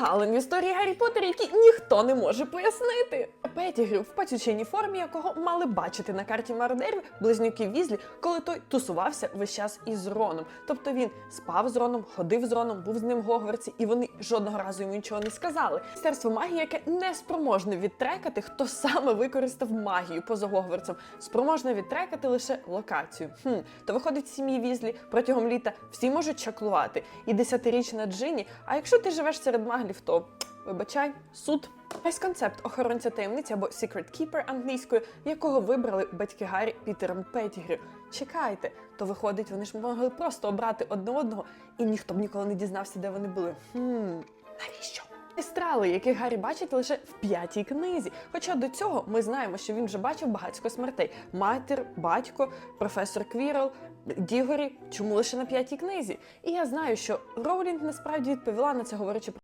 прогалин в історії Гаррі Поттера, які ніхто не може пояснити. Петігрю в пацючиній формі, якого мали бачити на карті мародерів близнюків Візлі, коли той тусувався весь час із Роном. Тобто він спав з Роном, ходив з Роном, був з ним в Гогвартсі, і вони жодного разу йому нічого не сказали. Міністерство магії, яке не спроможне відтрекати, хто саме використав магію поза Гогвартсом, спроможне відтрекати лише локацію. Хм, то виходить, сім'ї Візлі протягом літа всі можуть чаклувати. І десятирічна Джині. А якщо ти живеш серед маглів, то вибачай, суд. Весь концепт охоронця таємниці або Secret Keeper англійською, якого вибрали батьки Гаррі Пітером Петтігрю. Чекайте, то виходить, вони ж могли просто обрати одне одного, і ніхто б ніколи не дізнався, де вони були. Хм, навіщо? Естрали, яких Гаррі бачить лише в п'ятій книзі. Хоча до цього ми знаємо, що він вже бачив багатько смертей: матір, батько, професор Квірл, Дігорі. Чому лише на п'ятій книзі? І я знаю, що Роулінг насправді відповіла на це, говорячи про.